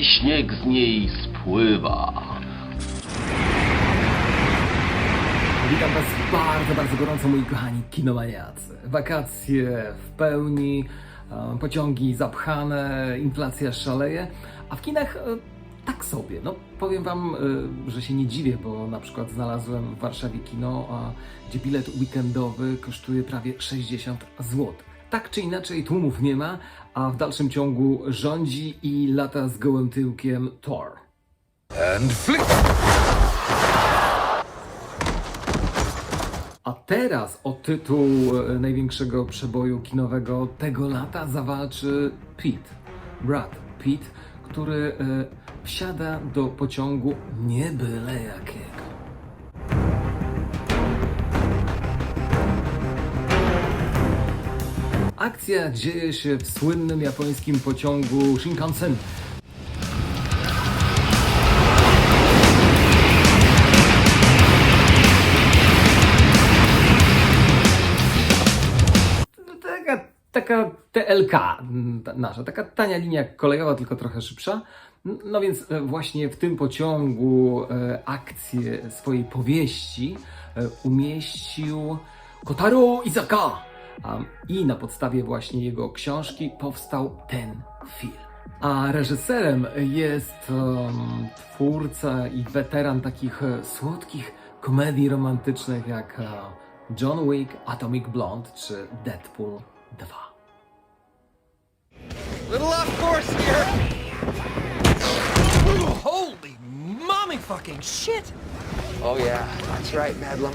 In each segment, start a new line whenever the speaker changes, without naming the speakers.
i śnieg z niej spływa.
Witam Was bardzo, bardzo gorąco, moi kochani kinomaniacy. Wakacje w pełni, e, pociągi zapchane, inflacja szaleje, a w kinach e, tak sobie. No, powiem Wam, e, że się nie dziwię, bo na przykład znalazłem w Warszawie kino, gdzie bilet weekendowy kosztuje prawie 60 zł. Tak czy inaczej, tłumów nie ma, a w dalszym ciągu rządzi i lata z gołym tyłkiem Thor.
And flick!
A teraz o tytuł e, największego przeboju kinowego tego lata zawalczy Pete, Brad Pitt, który e, wsiada do pociągu nie byle jakiego. Akcja dzieje się w słynnym japońskim pociągu Shinkansen, taka, taka TLK nasza, taka tania linia kolejowa, tylko trochę szybsza. No więc e, właśnie w tym pociągu e, akcję swojej powieści e, umieścił Kotaro Izaka. A, I na podstawie właśnie jego książki powstał ten film. A reżyserem jest em, twórca i weteran takich e, słodkich komedii romantycznych jak e, John Wick, Atomic Blonde czy Deadpool 2.
Little off course here! Holy mommy fucking shit!
Oh yeah, that's right, Bedlam.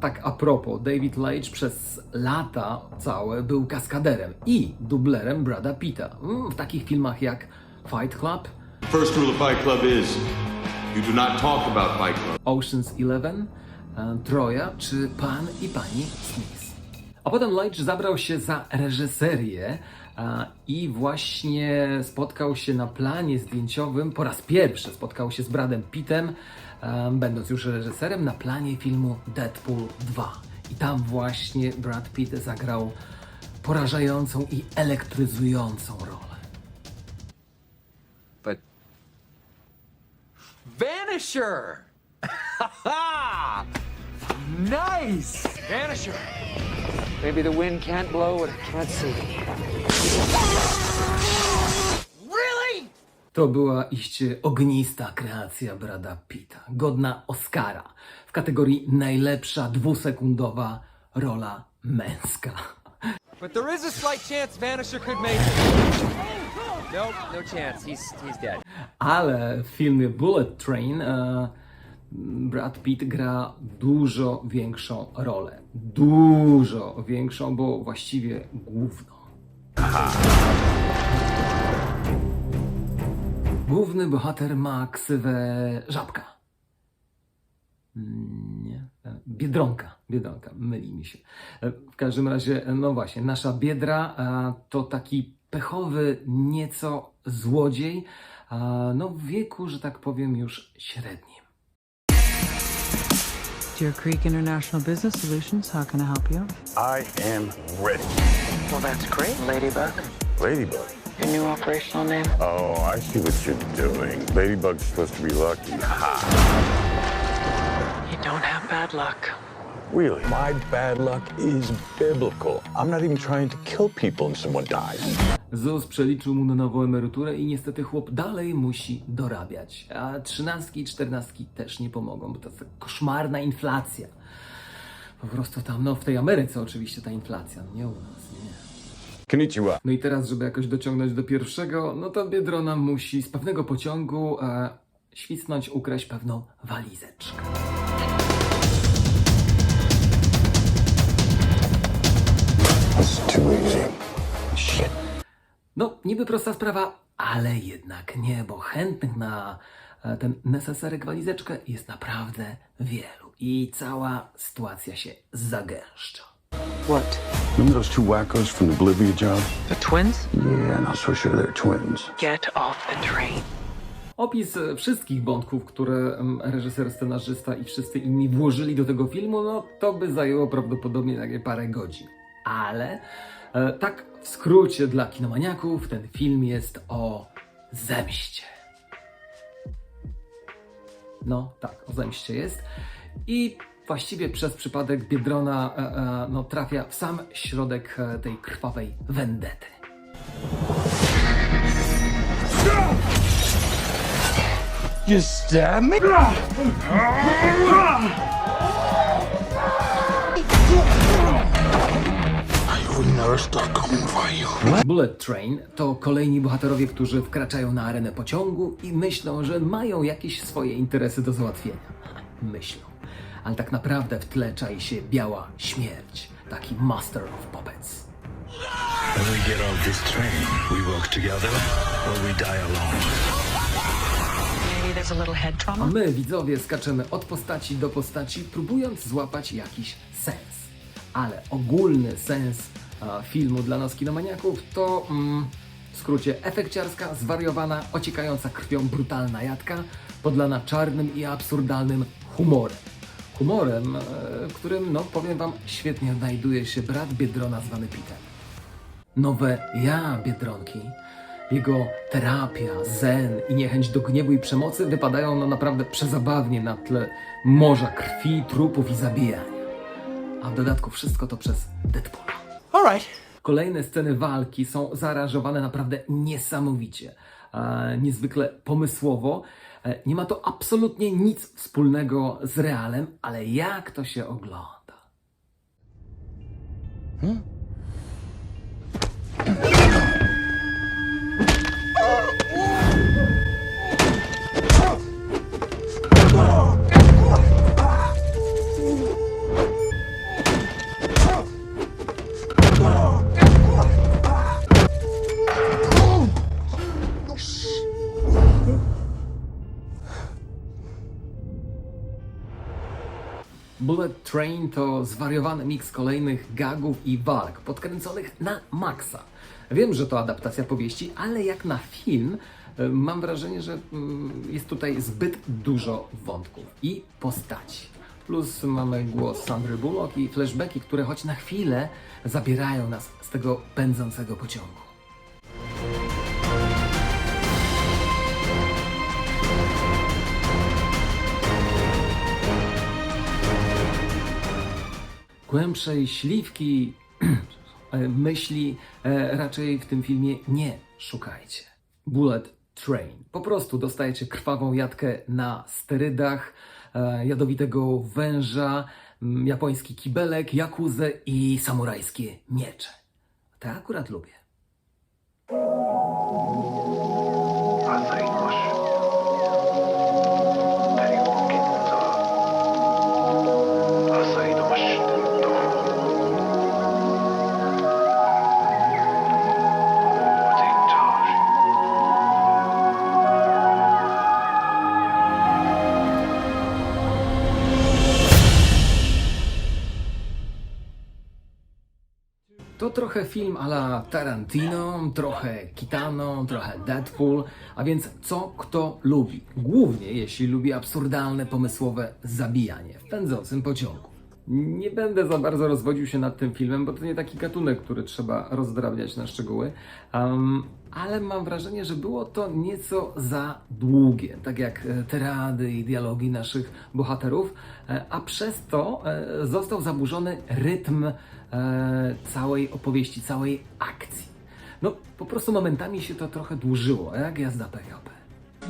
Tak a propos, David Leitch przez lata całe był kaskaderem i dublerem Brada Pitta Mm, w takich filmach jak Fight Club,
First rule of Fight Club is you do not talk about Fight Club.
Ocean's Eleven, e, Troja czy Pan i Pani Smith. A potem Leitch zabrał się za reżyserię i właśnie spotkał się na planie zdjęciowym, po raz pierwszy spotkał się z Bradem Pittem, będąc już reżyserem na planie filmu Deadpool 2. I tam właśnie Brad Pitt zagrał porażającą i elektryzującą rolę.
But
Vanisher! Ha Nice! Vanisher!
maybe the wind can't blow what it can't see.
To była iście ognista kreacja Brada Pitta, godna Oscara w kategorii najlepsza dwusekundowa rola męska.
But there is a slight chance Vanisher could make it. Nope, no chance. He's he's dead.
Ale w filmie Bullet Train e, Brad Pitt gra dużo większą rolę. Dużo większą, bo właściwie główną. Główny bohater ma ksywę Żabka. Nie. Biedronka, Biedronka, myli mi się. W każdym razie, no właśnie, nasza Biedra to taki pechowy nieco złodziej, no w wieku, że tak powiem, już średnim.
Deer Creek International Business Solutions, how can I help you?
I am ready.
Well, that's great, Ladybug.
Ladybug.
Your new operational name?
Oh, I see what you're doing. Ladybug's supposed to be lucky. Ha!
You don't have bad luck.
Really? My bad luck is biblical. I'm not even trying to kill people and someone dies.
ZUS przeliczył mu na nową emeryturę i niestety chłop dalej musi dorabiać. A trzynastki i czternastki też nie pomogą, bo to jest koszmarna inflacja. Po prostu tam, no w tej Ameryce oczywiście ta inflacja, no nie u nas. No i teraz, żeby jakoś dociągnąć do pierwszego, no to Biedrona musi z pewnego pociągu e, ukraść pewną walizeczkę. No, niby prosta sprawa, ale jednak nie, bo chętnych na e, ten neseserek walizeczkę jest naprawdę wielu i cała sytuacja się zagęszcza.
What?
Remember those two wackos from the Bolivia job?
The twins?
Yeah, not so sure they're twins.
Get off the train.
Opis e, wszystkich wątków, które reżyser, scenarzysta i wszyscy inni włożyli do tego filmu, no to by zajęło prawdopodobnie takie parę godzin. Ale e, tak w skrócie dla kinomaniaków ten film jest o zemście. No tak, o zemście jest. I właściwie przez przypadek Biedrona e, e, no, trafia w sam środek e, tej krwawej wendety. Bullet Train to kolejni bohaterowie, którzy wkraczają na arenę pociągu i myślą, że mają jakieś swoje interesy do załatwienia. Myślą. Ale tak naprawdę w tle czai się biała śmierć, taki Master of Puppets.
When we get off this train, we work together or we die alone.
A
my, widzowie, skaczemy od postaci do postaci, próbując złapać jakiś sens. Ale ogólny sens a, filmu dla nas kinomaniaków to mm, w skrócie efekciarska, zwariowana, ociekająca krwią brutalna jadka, podlana czarnym i absurdalnym humorem. Humorem, e, w którym, no powiem wam, świetnie znajduje się brat Biedrona zwany Pitem nowe ja Biedronki, jego terapia, zen i niechęć do gniewu i przemocy wypadają no naprawdę przezabawnie na tle morza krwi, trupów i zabijania. A w dodatku wszystko to przez Deadpoola. Kolejne sceny walki są zaaranżowane naprawdę niesamowicie, e, niezwykle pomysłowo. E, nie ma to absolutnie nic wspólnego z realem, ale jak to się ogląda? Bullet Train to zwariowany miks kolejnych gagów i walk, podkręconych na maksa. Wiem, że to adaptacja powieści, ale jak na film, e, mam wrażenie, że mm, jest tutaj zbyt dużo wątków i postaci. Plus mamy głos Sandry Bullock i flashbacki, które choć na chwilę zabierają nas z tego pędzącego pociągu. Głębszej śliwki e, myśli e, raczej w tym filmie nie szukajcie. Bullet Train. Po prostu dostajecie krwawą jatkę na sterydach, e, jadowitego węża, japoński kibelek, jakuzę i samurajskie miecze. Te akurat lubię. To trochę film a la Tarantino, trochę Kitano, trochę Deadpool, a więc co kto lubi. Głównie jeśli lubi absurdalne, pomysłowe zabijanie w pędzącym pociągu. Nie będę za bardzo rozwodził się nad tym filmem, bo to nie taki gatunek, który trzeba rozdrabniać na szczegóły. Um, ale mam wrażenie, że było to nieco za długie, tak jak e, te rady i dialogi naszych bohaterów, e, a przez to e, został zaburzony rytm całej opowieści, całej akcji. No, po prostu momentami się to trochę dłużyło, jak jazda PKP.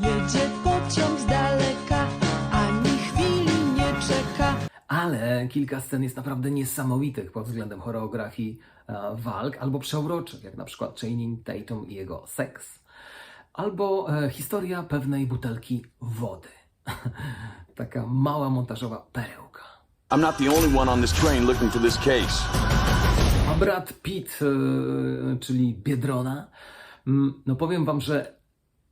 Jedzie pociąg z daleka,
Ale kilka scen jest naprawdę niesamowitych pod względem choreografii e, walk, albo przeuroczych, jak na przykład Channing Tatum i jego seks, albo e, historia pewnej butelki wody. Taka mała montażowa perełka.
I'm not the only one on this train looking for this case.
A Brad Pitt, e, czyli Biedrona, mm, no powiem wam, że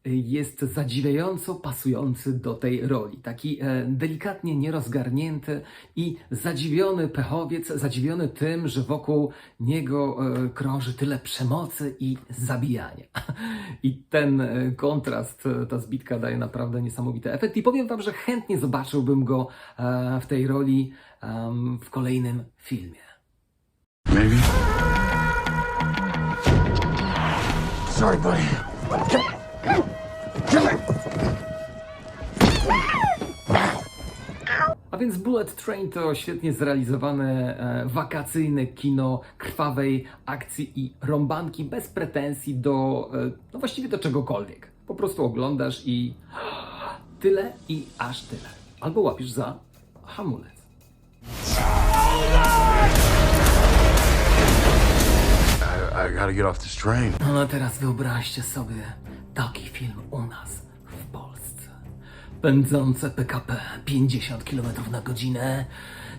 jest zadziwiająco pasujący do tej roli. Taki e, delikatnie nierozgarnięty i zadziwiony pechowiec, zadziwiony tym, że wokół niego e, krąży tyle przemocy i zabijania. I ten e, kontrast, ta zbitka daje naprawdę niesamowity efekt i powiem Wam, że chętnie zobaczyłbym go w tej roli w kolejnym filmie.
Maybe? Sorry, buddy.
A więc Bullet Train to świetnie zrealizowane e, wakacyjne kino krwawej akcji i rąbanki bez pretensji do, e, no właściwie do czegokolwiek. Po prostu oglądasz i tyle i aż tyle. Albo łapiesz za hamulec.
I, gotta get off this train.
No a teraz wyobraźcie sobie taki film u nas w Polsce. Pędzące PKP 50 km na godzinę,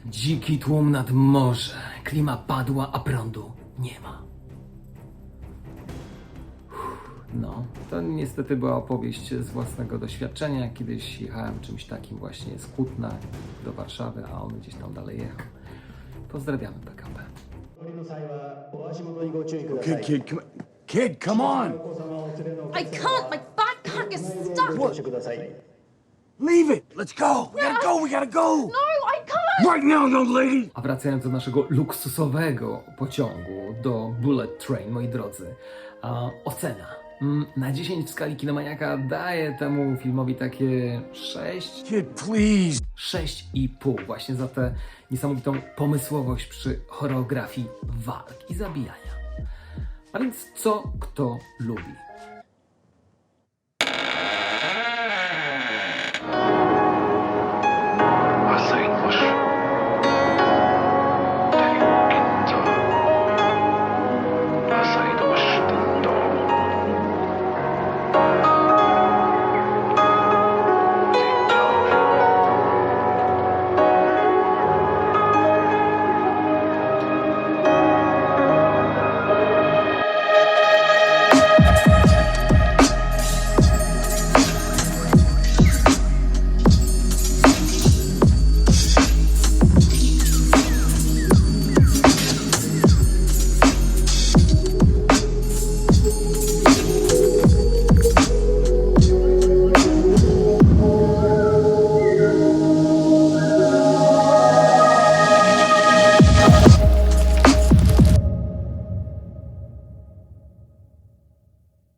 dziki tłum nad morze, klima padła, a prądu nie ma. No, to niestety była opowieść z własnego doświadczenia. Kiedyś jechałem czymś takim właśnie z Kutna do Warszawy, a on gdzieś tam dalej jechał. Pozdrawiamy PKP.
Kid, come Kid, come on!
I can't, my backpack is stuck.
Leave it! Let's go! We gotta go! We gotta go!
No, I can't.
Right now, young lady!
A wracając do naszego luksusowego pociągu, do Bullet Train, moi drodzy, a, ocena. Mm, Na 10 w skali kinomaniaka daję temu filmowi takie 6,
Kid, please!
6,5 właśnie za tę niesamowitą pomysłowość przy choreografii walk i zabijania. A więc co kto lubi?